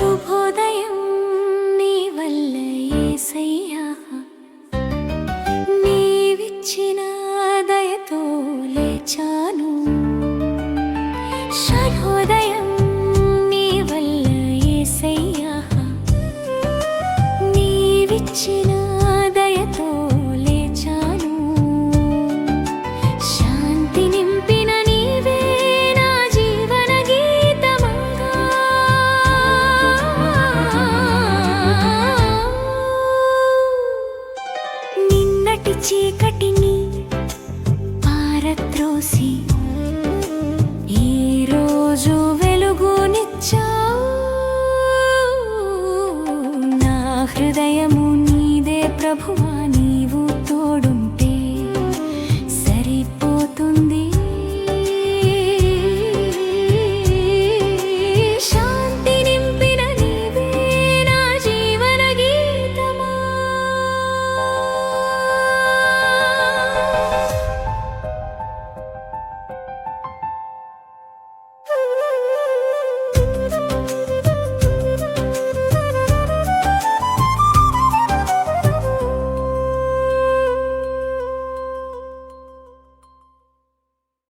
శుభోదయం నీ వల్ల ఏసయ్యా. నీవిచ్చిన దయతో లేచాను. శుభోదయం నీ వల్ల ఏసయ్యా. నీవిచ్చిన చీకటిని పారత్రోసి ఈరోజు వెలుగునిచ్చా నా హృదయం